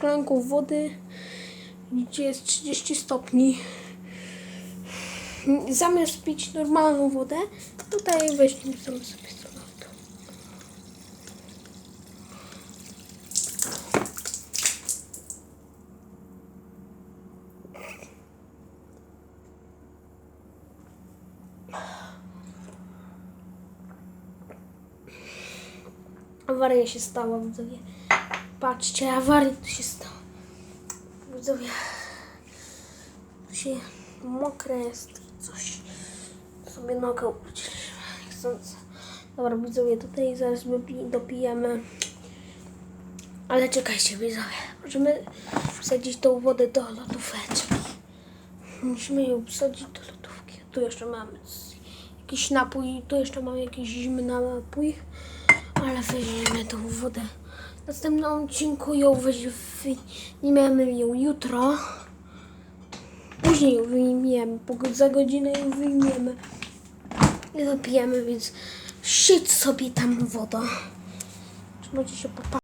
szklanką wody, gdzie jest 30 stopni. Zamiast pić normalną wodę, tutaj weźmiemy sobie solarkę. Awaria się stała, widzowie. Patrzcie, awaria tu się stała. Widzowie. Tu się mokre jest coś. Sobie nogę ucięliśmy. Chcąc. Dobra, widzowie, tutaj zaraz wypi- dopijemy. Ale czekajcie, widzowie. Możemy wsadzić tą wodę do lodóweczki. Musimy ją wsadzić do lodówki. Tu jeszcze mamy jakiś napój. Tu jeszcze mamy jakiś zimny napój. Ale weźmiemy tą wodę. Następnym odcinku ją weźmiemy ją jutro. Później ją wyjmiemy. Za godzinę ją wyjmiemy. I wypijemy, więc siedź sobie tam woda. Trzymajcie się, papa.